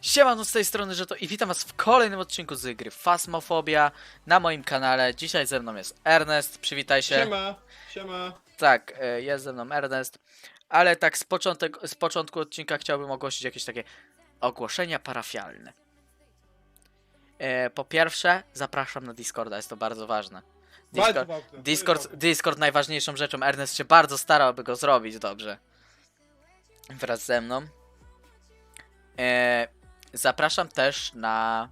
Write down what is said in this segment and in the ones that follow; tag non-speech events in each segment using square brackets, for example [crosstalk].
Siemano z tej strony, że to i witam was w kolejnym odcinku z gry Fasmofobia na moim kanale. Dzisiaj ze mną jest Ernest, przywitaj się. Siema, siema. Tak, e, jest ze mną Ernest, ale tak z, początek, z początku odcinka chciałbym ogłosić jakieś takie ogłoszenia parafialne. E, po pierwsze, zapraszam na Discorda, jest to bardzo ważne. Discord, Discord, Discord najważniejszą rzeczą. Ernest się bardzo starał, aby go zrobić dobrze. Wraz ze mną. Zapraszam też na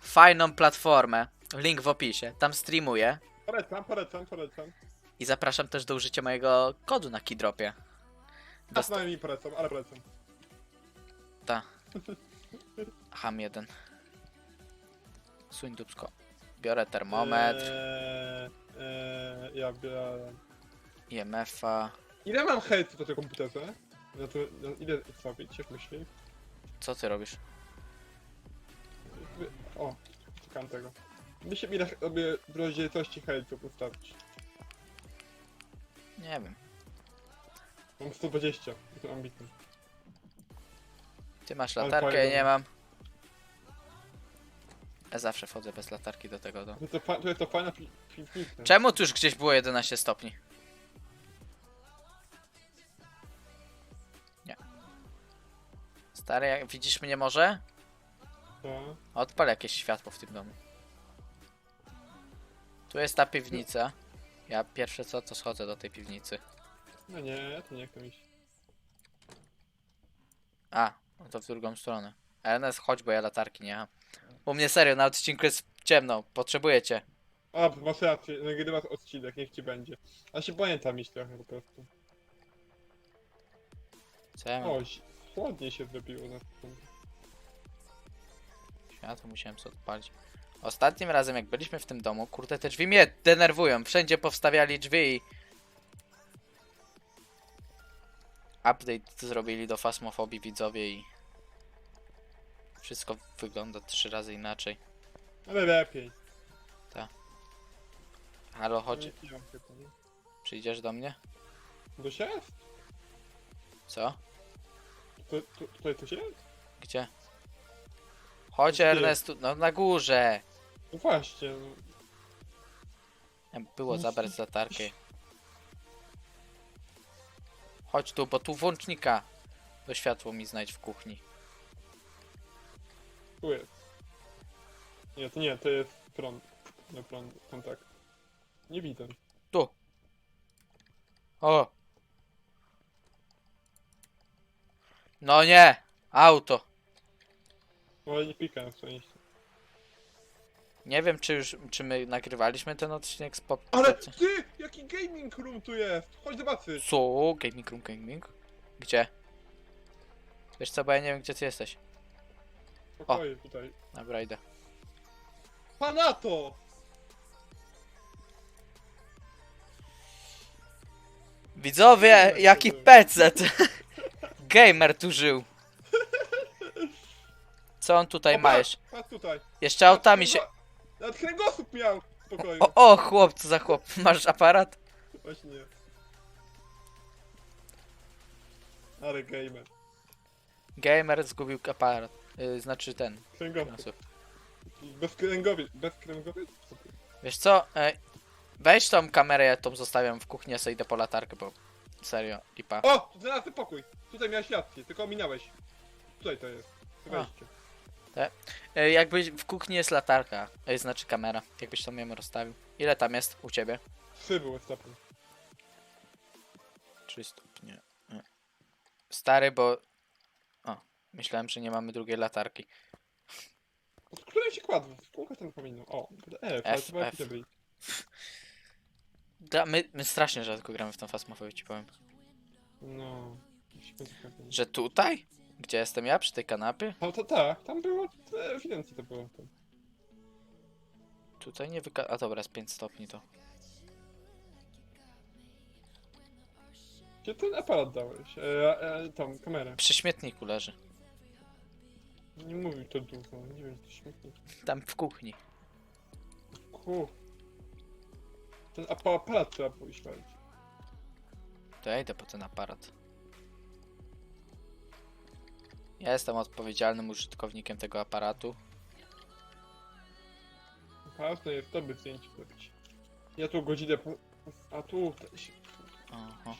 fajną platformę. Link w opisie. Tam streamuję. Polecam, polecam, polecam. I zapraszam też do użycia mojego kodu na Keydropie. A Dosta- z nami polecam, ale polecam. ta. [laughs] Ham jeden. Suń dupsko. Biorę termometr, Eee, eee, ja biorę. IMF-a. Ile mam hejtu do tego no, ile zrobić, jak myślisz? Co ty robisz? O, czekam tego. Myślę, ile robię w rozdzielczości hejtu ustawić. Nie wiem. Mam 120, to ambitny. Ty masz Ale latarkę, ja nie mam. Ja zawsze wchodzę bez latarki do tego domu. To, to, fa- to jest to fajna pi- piwnica. Czemu tu już gdzieś było 11 stopni? Nie. Stary, jak widzisz mnie może? To, Odpal jakieś światło w tym domu. Tu jest ta piwnica. Ja pierwsze co, to schodzę do tej piwnicy. no nie, ja to nie chcę iść. A, no to w drugą stronę. Ernest, chodź, bo ja latarki nie mam. U mnie serio, na odcinku jest ciemno. Potrzebujecie. A, masz rację, nagrywasz odcinek, niech ci będzie. A się boję tam iść trochę po prostu. Co ja mam? O, chłodniej się zrobiło na sekundę. Światło musiałem sobie odpalić. Ostatnim razem jak byliśmy w tym domu, kurde te drzwi mnie denerwują. Wszędzie powstawiali drzwi i... Update zrobili do fasmofobii widzowie i... Wszystko wygląda trzy razy inaczej. Ale lepiej. Halo, chodź, przyjdziesz do mnie? To się jest? Co? To, to, tutaj to się jest? Gdzie? Chodź? Ernest, no na górze! No właśnie. no. Było zabrać latarkę. Chodź tu, bo tu włącznika do światło mi znajdź w kuchni. Tu jest. Nie, to nie, to jest prąd. No prąd, kontakt. Nie widzę. Tu. O. No nie. Auto. Ale nie pika na szczęście. Nie wiem, czy już, czy my nagrywaliśmy ten odcinek z pop... Ale ty! Jaki gaming room tu jest! Chodź zobaczyć! Co? Gaming room, gaming? Gdzie? Wiesz co, bo ja nie wiem, gdzie ty jesteś. Pokoje tutaj. Dobra, idę. Panato! Widzowie, jaki pecet! [laughs] Gamer tu żył. Co on tutaj ma jeszcze? Patrz tutaj. Jeszcze autami się... Nad kręgosłup miał w pokoju. O, o, chłop, co za chłop. [laughs] Masz aparat? Właśnie nie. Ale gamer. Gamer zgubił aparat. Yy, znaczy ten. Kręgosłup. Bez kręgowiec. Bez kręgowiec? Wiesz co? E, weź tą kamerę, ja tą zostawiam w kuchni, ja sobie idę po latarkę, bo serio, lipa. O! Znalazłem pokój. Tutaj miałeś rację, tylko ominąłeś. Tutaj to jest. A. Wejście. E, jakby w kuchni jest latarka, e, znaczy kamera, jakbyś tą ją rozstawił. Ile tam jest u ciebie? Trzy były stopnie. 3 stopnie. E. Stary, bo... O, myślałem, że nie mamy drugiej latarki. Od której się kładł? W kółkach ten pominął. O, F, ale F, F. Da, my, my strasznie rzadko gramy w tą fasmofobię, ci powiem. No. Że tutaj? Gdzie jestem ja? Przy tej kanapie? No to tak, tam było, e, ewidentnie to było. Tam. Tutaj nie wyka... A dobra, jest 5 stopni to. Gdzie ten aparat dałeś? E, e, tą kamerę. Przy śmietniku leży. Nie mówił to dużo, nie wiem, to śmiesznie. Tam w kuchni. Ku. Ten apa- aparat trzeba było świalić. To ja idę po ten aparat. Ja jestem odpowiedzialnym użytkownikiem tego aparatu. Ważne jest to, by zdjęcie zrobić. Ja tu godzinę po... A tu... też. Aha.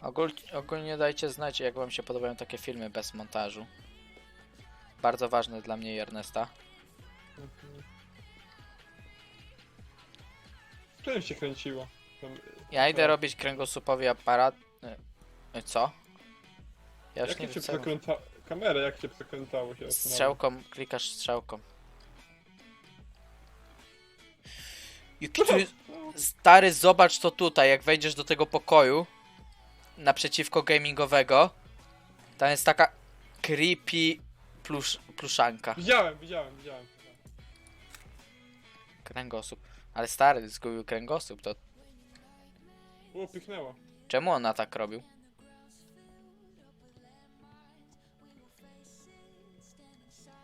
Ogól, ogólnie dajcie znać, jak wam się podobają takie filmy bez montażu. Bardzo ważne dla mnie i Ernesta. Mhm. W którym się kręciło? Tam, Ja idę robić kręgosłupowi aparat... y, Co? Ja już Jak nie się wiem co... przekręca... Kamerę, jak się przekręcało się? Strzałką, klikasz strzałką. Jaki tu jest... Stary, zobacz to tutaj, jak wejdziesz do tego pokoju naprzeciwko gamingowego. Tam jest taka creepy plusz, pluszanka. Widziałem, widziałem, widziałem. Kręgosłup. Ale stary, zgubił kręgosłup, to O, pyknęło. czemu ona tak robił?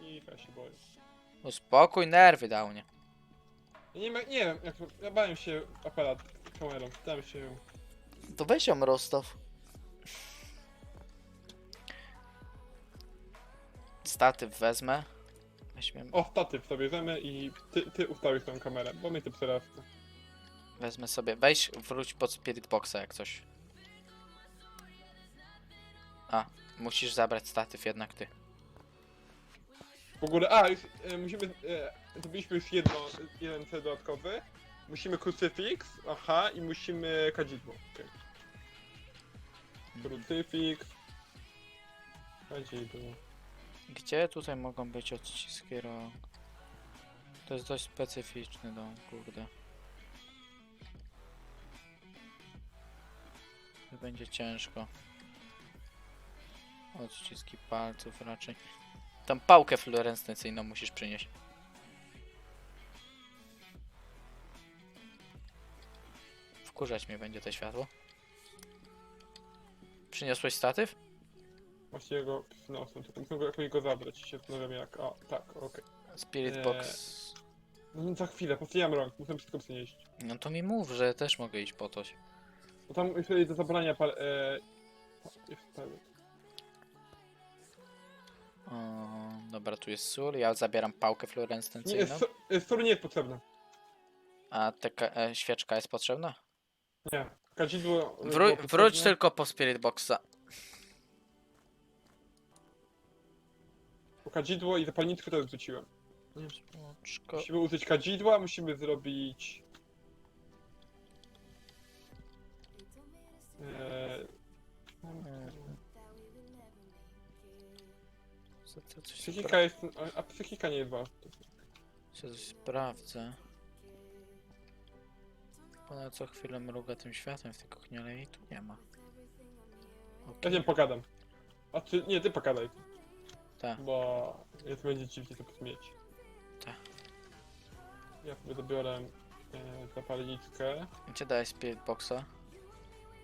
I ja się boję. Uspokój nerwy, dał nie. Ja nie, ma- nie wiem, jak. Ja bałem się aparat kamerą. Tam się... To weź ją rozstaw. Statyw wezmę. Weźmie, O, statyw sobie wezmę i ty, ty ustawisz tą kamerę, bo mnie to przerasta. wezmę sobie. Weź, wróć pod Spirit Boxa jak coś. A, musisz zabrać statyw jednak ty. W ogóle, a, już, e, musimy, e, zrobiliśmy już jedno, jeden cel dodatkowy. Musimy krucyfiks, aha, i musimy kadzidło. Okay. Krucyfiks. Kadzidło. Gdzie tutaj mogą być odciski rąk? To jest dość specyficzny dom, kurde. To będzie ciężko. Odciski palców raczej. Tą pałkę fluorescencyjną musisz przynieść. Wkurzać mnie będzie to światło. Przyniosłeś statyw? Właściwie go przyniosłem, tylko muszę go jakoś go zabrać i się zastanawiam jak, o, tak, okej. Spirit Eee. Box. No za chwilę, postijam rąk, muszę wszystko przynieść. No to mi mów, że też mogę iść po to. Bo tam jeszcze jest do zabrania par... E, jest parę. Dobra, tu jest sól. Ja zabieram pałkę Nie, fluorescencyjną. e, sól nie jest potrzebna. A taka e, świeczka jest potrzebna? Nie. Kadzidło... e, Wró- wróć tylko po Spirit Boxa. Bo Kadzidło i zapalniczkę też wrzuciłem. Świeczko. Musimy użyć kadzidła, musimy zrobić... Eee, Co, co, coś psychika jest... A, a psychika nie jest ważna. Co coś sprawdzę. Ona co chwilę mruga tym światłem w tej kuchni, ale jej tu nie ma. Ja z nią pogadam. A ty... Nie, ty pogadaj. tak. Bo... Jest będzie dziwnie to mieć. Tak. Ja sobie dobiorę e, zapalniczkę. Gdzie dałeś Spirit Boxa?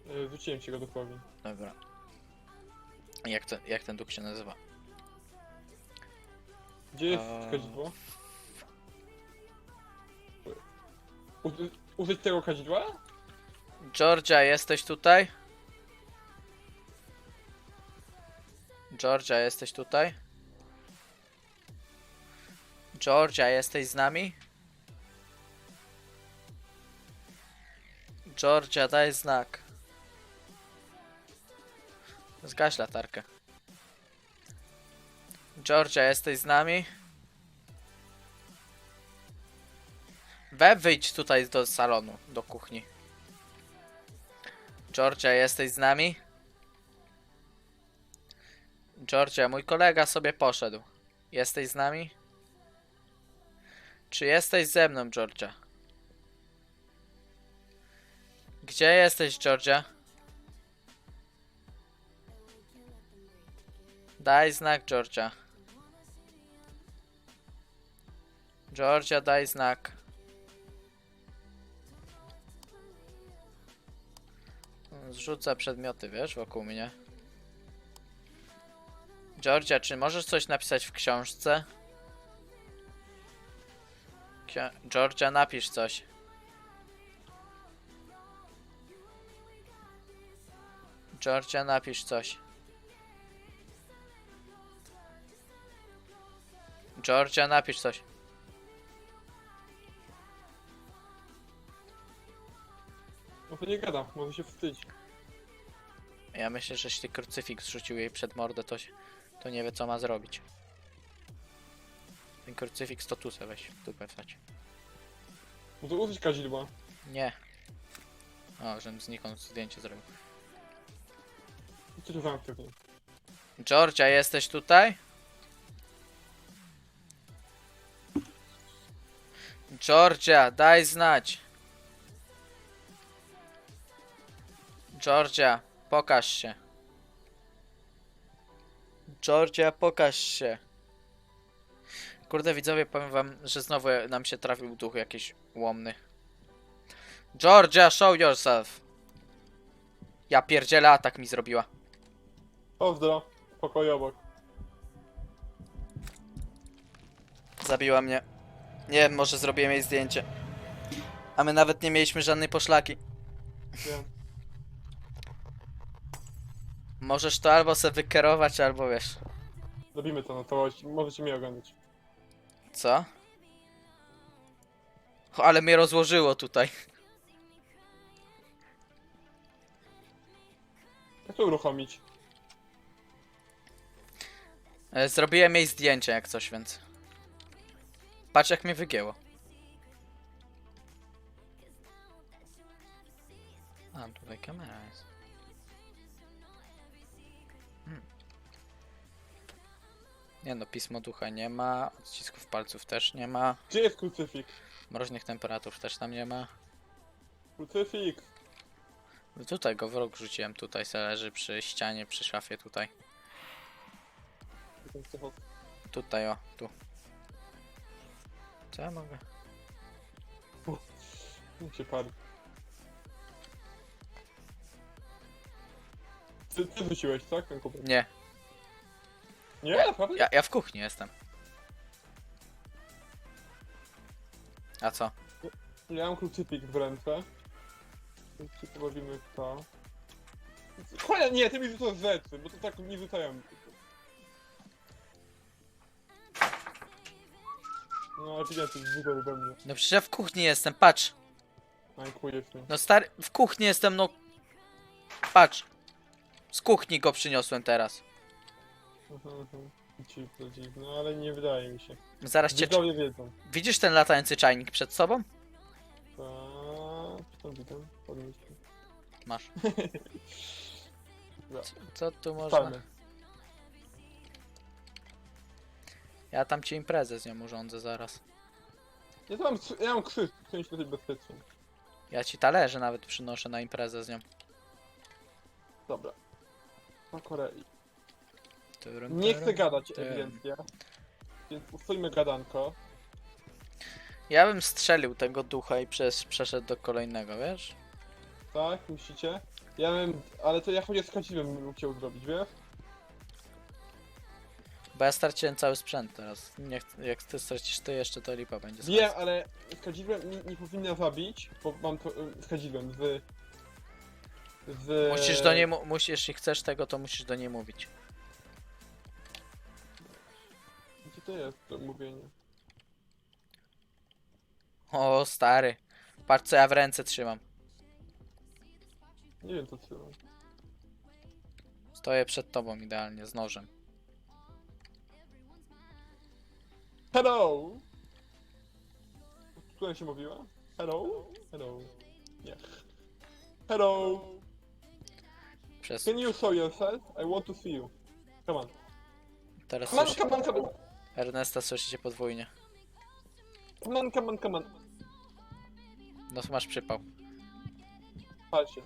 E, wrzuciłem ci go dosłownie. Dobra. Jak ten, jak ten duch się nazywa? Gdzie jest kadzidło? Użyć tego kadzidła? Georgia, jesteś tutaj? Georgia, jesteś tutaj? Georgia, jesteś z nami? Georgia, daj znak. Zgaś latarkę. Georgia, jesteś z nami? We wyjdź tutaj do salonu, do kuchni. Georgia, jesteś z nami? Georgia, mój kolega sobie poszedł. Jesteś z nami? Czy jesteś ze mną, Georgia? Gdzie jesteś, Georgia? Daj znak, Georgia. Georgia, daj znak. Zrzucę przedmioty, wiesz, wokół mnie. Georgia, czy możesz coś napisać w książce? Ksi- Georgia, napisz coś. Georgia, napisz coś. Georgia, napisz coś. To nie gada, może się wstydź. Ja myślę, że jeśli krucyfiks rzucił jej przed mordę, to, się, to nie wie co ma zrobić. Ten krucyfiks to tu se weź, dupę wstać. No to użyć kadzidła. Nie. O, żebym znikąd zdjęcie zrobił. I co tu zamknę? Georgia, jesteś tutaj? Georgia, daj znać. Georgia, pokaż się. Georgia, pokaż się. Kurde widzowie, powiem wam, że znowu nam się trafił duch jakiś łomny. Georgia, show yourself. Ja pierdzielę, atak mi zrobiła. Pozdro, pokoju obok. Zabiła mnie. Nie wiem, może zrobiłem jej zdjęcie. A my nawet nie mieliśmy żadnej poszlaki. Wiem. Możesz to albo sobie wykierować, albo wiesz. Robimy to, no to możecie mnie oglądać. Co? O, ale mnie rozłożyło tutaj. Jak to uruchomić? E, Zrobiłem jej zdjęcie jak coś, więc. Patrz jak mnie wygięło. A, tutaj kamera Nie no, pismo ducha nie ma, odcisków palców też nie ma, Gdzie jest krucyfiks? mroźnych temperatur też tam nie ma. Krucyfiks. No Tutaj go w rok rzuciłem, tutaj se leży przy ścianie, przy szafie tutaj. Tutaj o, tu. Co ja mogę? Jak się pali. Ty, ty rzuciłeś, tak? Ten kubek? Nie, Nie, naprawdę? ja, ja w kuchni jestem. A co? Ja mam krucyfiks w ręce. Więc się pobawimy w to. Cholera, nie, ty mi rzucasz rzeczy, bo to tak nie rzucają. No, ale widziałem, to jest we mnie. No przecież ja w kuchni jestem, patrz. Mańkujesz mnie. No stary, w kuchni jestem, no. Patrz. Z kuchni go przyniosłem teraz. Mhm, mhm. Dziwne, dziwne, ale nie wydaje mi się. Zaraz cię... Widzowie wiedzą. Widzisz ten latający czajnik przed sobą? Tak, tam widzę, podnieśmy. Masz. [laughs] Co, co tu można? Palmy. Ja tam ci imprezę z nią urządzę zaraz. Ja to mam, ja mam krzyż, w sensie dosyć bezpiecznie. Ja ci talerze nawet przynoszę na imprezę z nią. Dobra. Na Korei. Nie chcę gadać ewidentnie. Więc ustójmy gadanko. Ja bym strzelił tego ducha i przez, przeszedł do kolejnego, wiesz? Tak, musicie. Ja bym, ale to ja chociaż z kadziwem bym chciał zrobić, wiesz? Bo ja straciłem cały sprzęt teraz. Nie, ch- jak ty stracisz ty jeszcze, to lipa będzie. z Wiem, was. ale z kadziwem nie, nie powinna zabić, bo mam to y, z kadziwem, z... z... Musisz do niej, mu- musisz, jeśli chcesz tego, to musisz do niej mówić. To jest to mówienie? O, stary. Patrz co ja w ręce trzymam. Nie wiem co trzeba. Stoję przed tobą idealnie, z nożem. Hello! Która się mówiła? Hello? Hello. Nie. Hello! Przez... Can you show yourself? I want to see you. Come on. Teraz Come on, słyszy... come on, come on. Ernesta słyszycie podwójnie. Come on, come on, come on. No to masz przypał. Patrzcie.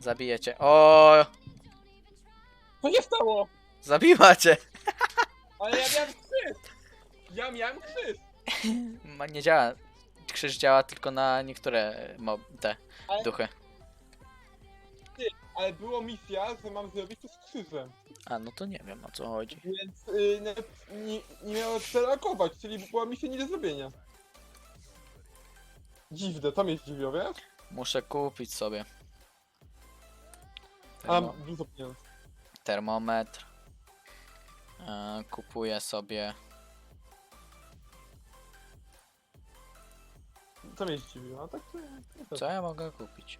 Zabijecie. O, Co się stało? Zabiła cię! Ale ja miałem krzyż! Ja miałem krzyż! Ma- Nie działa. Krzyż działa tylko na niektóre mob... te Ale- duchy. Ale była misja, że mam zrobić to z krzyżem. A, no to nie wiem o co chodzi. Więc y, nawet nie, nie miałem co reagować, czyli była misja nie do zrobienia. Dziwne, to mnie zdziwiło, wiesz? Muszę kupić sobie. A Termo dużo pieniędzy. termometr. E, kupuję sobie. Co mnie zdziwiło? A tak to... to Co ja mogę kupić?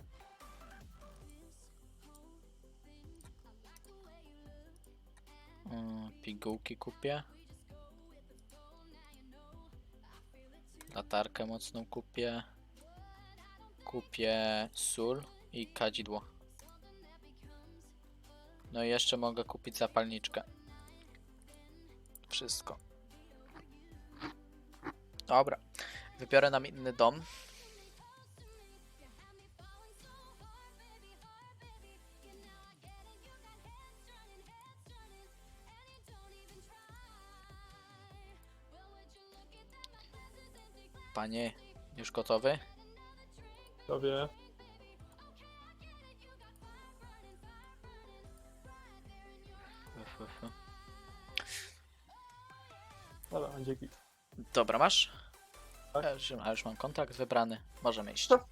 Pigułki kupię. Latarkę mocną kupię. Kupię sól i kadzidło. No i jeszcze mogę kupić zapalniczkę. Wszystko. Dobra. Wybiorę nam inny dom. Panie, już gotowy? To wie. Dobra, dzięki. Dobra, masz? Tak. Ja już, a już mam kontrakt wybrany. Możemy iść. To-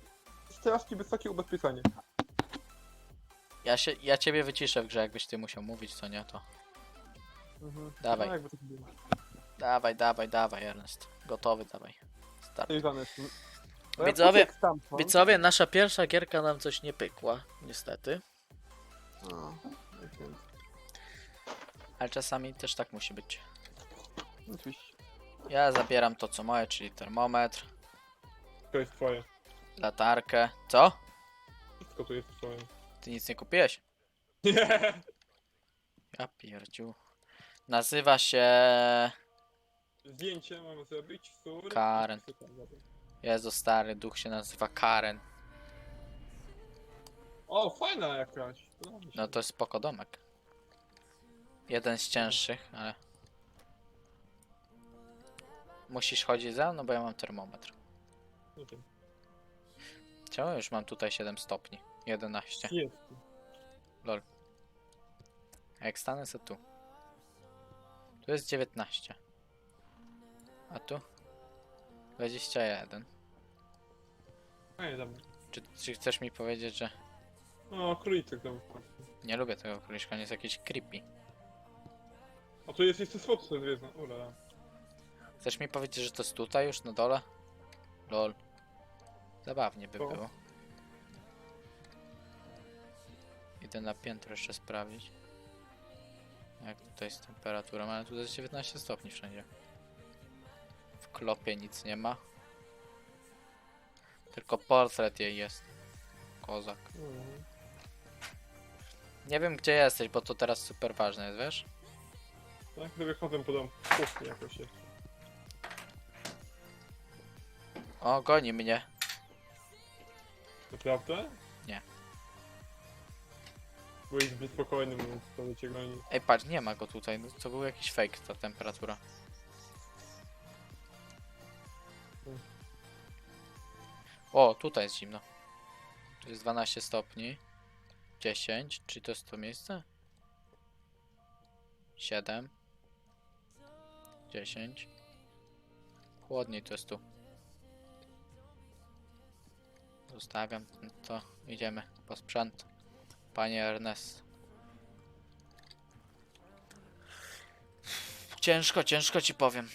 Strasznie wysokie ubezpieczenie. Ja, się, ja ciebie wyciszę w grze, jakbyś ty musiał mówić, co nie, to. Mhm. Dawaj. No, jakby to było. Dawaj, dawaj, dawaj, Ernest. Gotowy, dawaj. Start. Widzowie-. Widzowie, nasza pierwsza gierka nam coś nie pykła, niestety. No, nie wiem. Ale czasami też tak musi być. Oczywiście. Ja zabieram to, co moje, czyli termometr, To jest twoje. latarkę. Co? Wszystko tu jest twoje. Ty nic nie kupiłeś? Nie! Ja pierdziu. Nazywa się... Zdjęcie mamy zrobić, sur. Karen. Jezu, stary duch się nazywa Karen. O, fajna jakaś. Podoba mi się. No to jest spoko domek. Jeden z cięższych, ale... Musisz chodzić za mną, bo ja mam termometr. Nie wiem. Czemu już mam tutaj 7 stopni? 11. Jest. A jak stanę sobie tu? Tu jest 19. A tu? 21. Fajnie tam. Czy, czy chcesz mi powiedzieć, że O, króliczek tam. nie lubię tego króliczka, on jest jakiś creepy. O, tu jest jeszcze słodsze zwierzę. Ula. Chcesz mi powiedzieć, że to jest tutaj już na dole? Lol. Zabawnie by O. było. Idę na piętro jeszcze sprawdzić. Jak tutaj jest temperatura, ale tu jest 19 stopni wszędzie. Klopie nic nie ma. Tylko portret jej jest. Kozak. Mhm. Nie wiem gdzie jesteś, bo to teraz super ważne jest, wiesz? Tak, sobie chodzę po domu. Kuchni jakoś jest. O, goni mnie. Naprawdę? Nie. Byłeś zbyt spokojny, mówiąc, to cię goni. Ej, patrz, nie ma go tutaj. No, To był jakiś fake, ta temperatura. O, tutaj jest zimno. Tu jest 12 stopni. 10. Czy to jest to miejsce? 7. 10. Chłodniej to jest tu. Zostawiam to. Idziemy po sprzęt. Panie Ernest. Ciężko, ciężko ci powiem.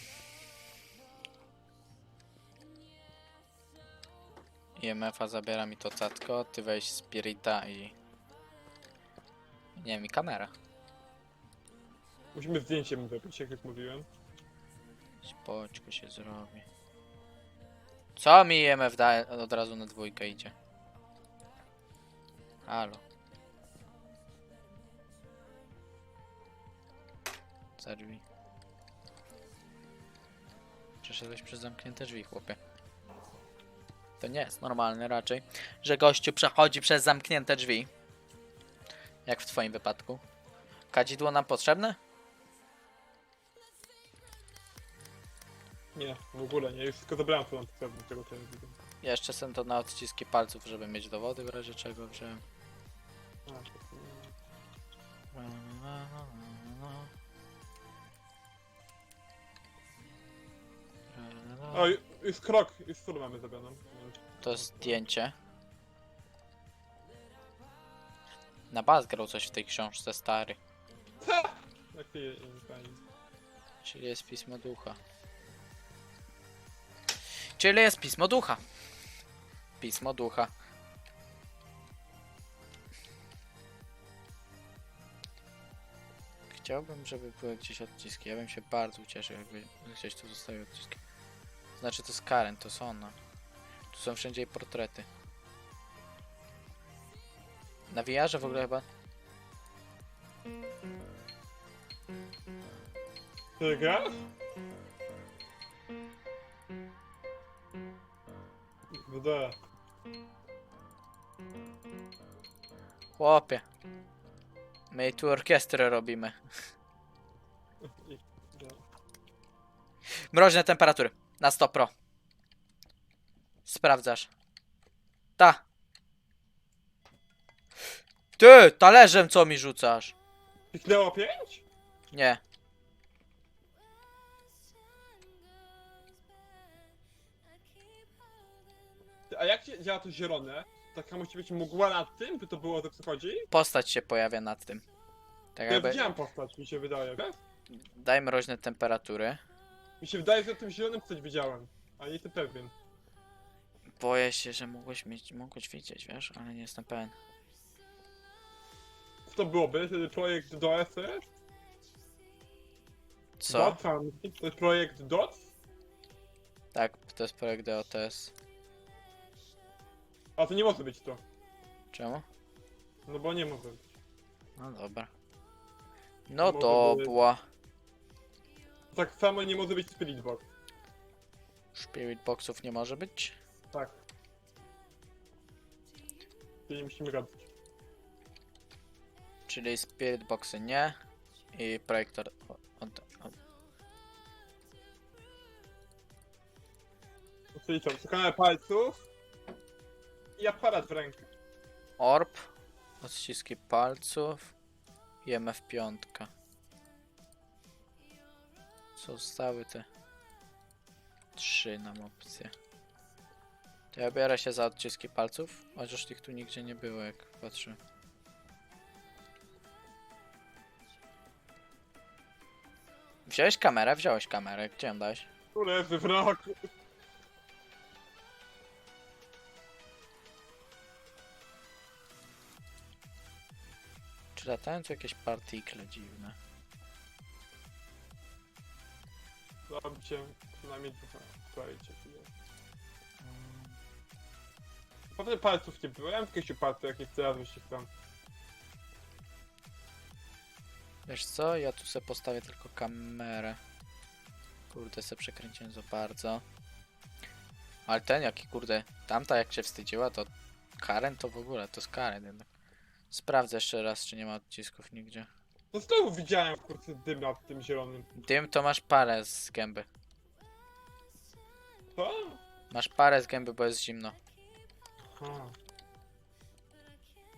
IMF-a zabiera mi to catko, ty weź Spirita i... Nie wiem, i kamera. Musimy zdjęcie mu zrobić, jak już mówiłem. Spoczko się zrobi. Co mi IMF da od razu na dwójkę idzie? Halo. Za drzwi. Przeszedłeś przez zamknięte drzwi, chłopie. To nie jest normalne raczej, że gościu przechodzi przez zamknięte drzwi. Jak w twoim wypadku. Kadzidło nam potrzebne? Nie, w ogóle nie. Już tylko zabrałem co nam potrzebne, tego co ja widzę. Jeszcze są to na odciski palców, żeby mieć dowody w razie czego. A, to- O, już krok, już sur mamy zrobioną. To zdjęcie. Na bas grał coś w tej książce, stary. Jak ty je-. Czyli jest pismo ducha. Czyli jest pismo ducha. Pismo ducha. Chciałbym, żeby były gdzieś odciski. Ja bym się bardzo ucieszył, jakby gdzieś tu zostały odciski. Znaczy to jest Karen, to są ona. Tu są wszędzie jej portrety. Na VR-ze w ogóle chyba Ty grasz? Wyda. Chłopie. My tu orkiestrę robimy. [laughs] Mroźne temperatury. Na 100 pro. Sprawdzasz. Ta. Ty, talerzem co mi rzucasz? Kliknęło 5? Nie. A jak dzie- działa to zielone? Taka musi być mgła nad tym, by to było o to co chodzi? Postać się pojawia nad tym. Tak Ja jakby. widziałem postać, mi się wydaje, wiesz? Daj mroźne temperatury. Mi się wydaje, że na tym zielonym coś widziałem. Ale nie jestem pewien. Boję się, że mogłeś mieć, mogłeś widzieć, wiesz, ale nie jestem pewien. Co to byłoby? Wtedy projekt DOS to jest? Co? DOT, tam, to jest projekt DOT? Tak, to jest projekt DOTS. A to nie może być to. Czemu? No bo nie może być. No dobra. No dobra. Tak samo nie może być Spirit Box. Spirit boxów nie może być. Tak. Czyli musimy radzić. Czyli spirit boxy nie. I projektor. O, od, od, Czyli co, palców i aparat w ręku. orb. Odciski palców. I MF5. Zostały te trzy nam opcje. To ja biorę się za odciski palców, chociaż ich tu nigdzie nie było, jak patrzę. Wziąłeś kamerę? Wziąłeś kamerę. Gdzie ją dałeś? Tu leży w roku. Czy latają tu jakieś partikle dziwne? Zobaczcie, przynajmniej trochę. Słuchajcie, tu jest. Potem palców nie było, ja mam jakieś palce, jakieś teraz się tam. Wiesz co? Ja tu sobie postawię tylko kamerę. Kurde, se przekręciłem za bardzo. Ale ten jaki kurde, tamta jak się wstydziła, to Karen to w ogóle, to jest Karen jednak. Sprawdzę jeszcze raz, czy nie ma odcisków nigdzie. No znowu widziałem kurczę dym nad tym zielonym. Dym to masz parę z gęby. Co? Masz parę z gęby, bo jest zimno. Aha.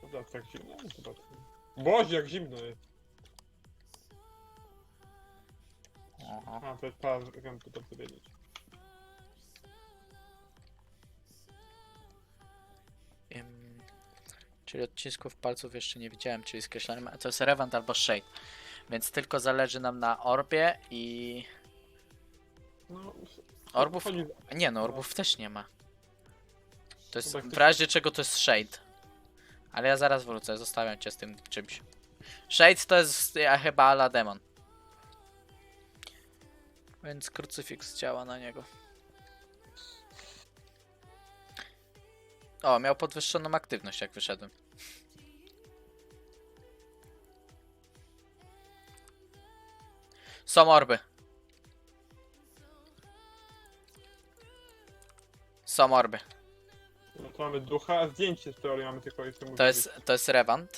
Dobra, tak zimno? Zobaczmy. Boże, jak zimno jest. Aha. A, to jest par, wiem, to dobrze wiedzieć. Czyli odcisków palców jeszcze nie widziałem, czyli skreślałem. To jest Revant albo Shade. Więc tylko zależy nam na orbie i... No, Orbów? Nie no, orbów też nie ma. To jest, w razie czego to jest Shade. Ale ja zaraz wrócę, zostawiam cię z tym czymś. Shade to jest ja, chyba ala demon. Więc krucyfiks działa na niego. O, miał podwyższoną aktywność jak wyszedłem. Są orby. Są orby. No to mamy ducha, a zdjęcie z teorii mamy tylko jeszcze musi To jest, być. to jest Revant.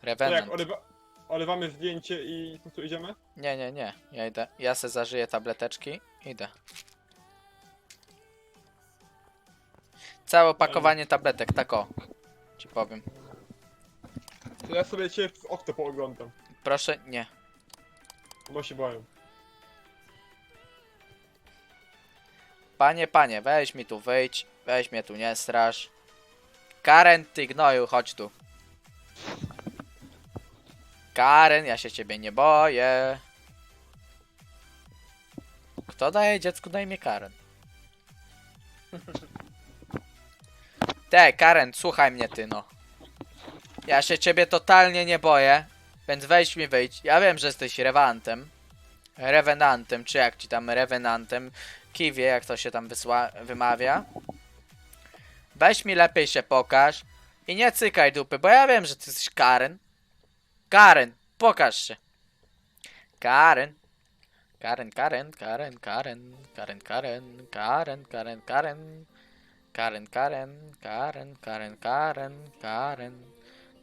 To jak Revenant. olewa... olewamy zdjęcie i po co idziemy? Nie, nie, nie. Ja idę. Ja se zażyję tableteczki. Idę. Całe opakowanie tabletek, tak o. Ci powiem. To ja sobie cię w okno pooglądam, Proszę, nie. bo się boję. Panie, panie, weź mi tu wyjdź. Weź mnie tu nie straż. Karen, ty gnoju, chodź tu. Karen, ja się ciebie nie boję. Kto daje dziecku na imię Karen? [laughs] Te, Karen, słuchaj mnie ty no. Ja się ciebie totalnie nie boję, więc weź mi wyjdź. Ja wiem, że jesteś rewantem. Revenantem, czy jak ci tam revenantem. Kiwie, jak to się tam wymawia. Weź mi lepiej się pokaż. I nie cykaj dupy, bo ja wiem, że ty jesteś Karen. Karen, pokaż się. Karen. Karen, Karen, Karen, Karen, Karen, Karen, Karen, Karen, Karen. Karen, Karen, Karen, Karen, Karen, Karen.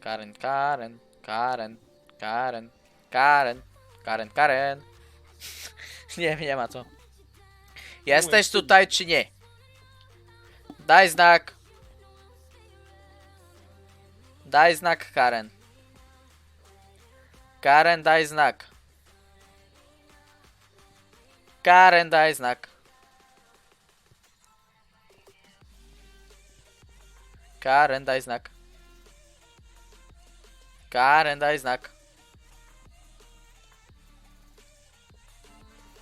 Karen, Karen, Karen, Karen, Karen, Karen, Karen. [laughs] Nie, nie ma co. Jesteś tutaj czy nie? Daj znak. Daj znak, Karen. Karen, daj znak. Karen, daj znak. Karen, daj znak. Karen, daj znak.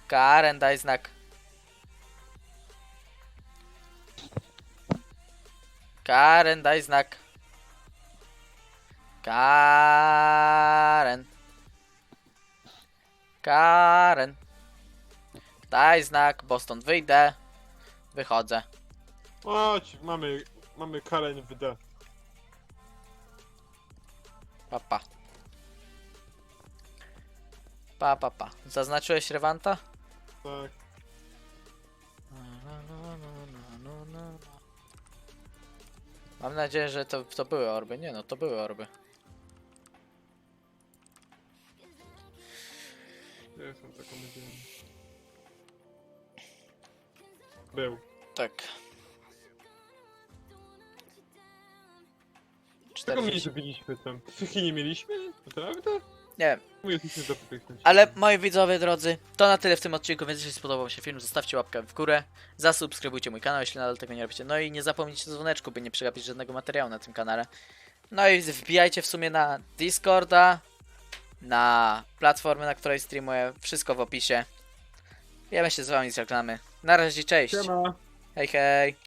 Karen, daj znak. Karen, daj znak. Karen. Karen. Daj znak, bo stąd wyjdę. Wychodzę. Chodź, mamy, mamy Karen w D. Pa, pa. Pa, pa, pa. Zaznaczyłeś Rewanta? Tak. Mam nadzieję, że to, to były orby. Nie no, to były orby. Taką. Był. Tak. Czego my nie 40. zrobiliśmy tam? Psychi nie mieliśmy? Naprawdę? Nie wiem. Ale moi widzowie drodzy, to na tyle w tym odcinku, więc jeśli spodobał się film, zostawcie łapkę w górę, zasubskrybujcie mój kanał, jeśli nadal tego nie robicie. No i nie zapomnijcie o dzwoneczku, by nie przegapić żadnego materiału na tym kanale. No i wbijajcie w sumie na Discorda, na platformę, na której streamuję, wszystko w opisie. Ja się z wami żegnamy. Na razie, cześć. Siema. Hej, hej.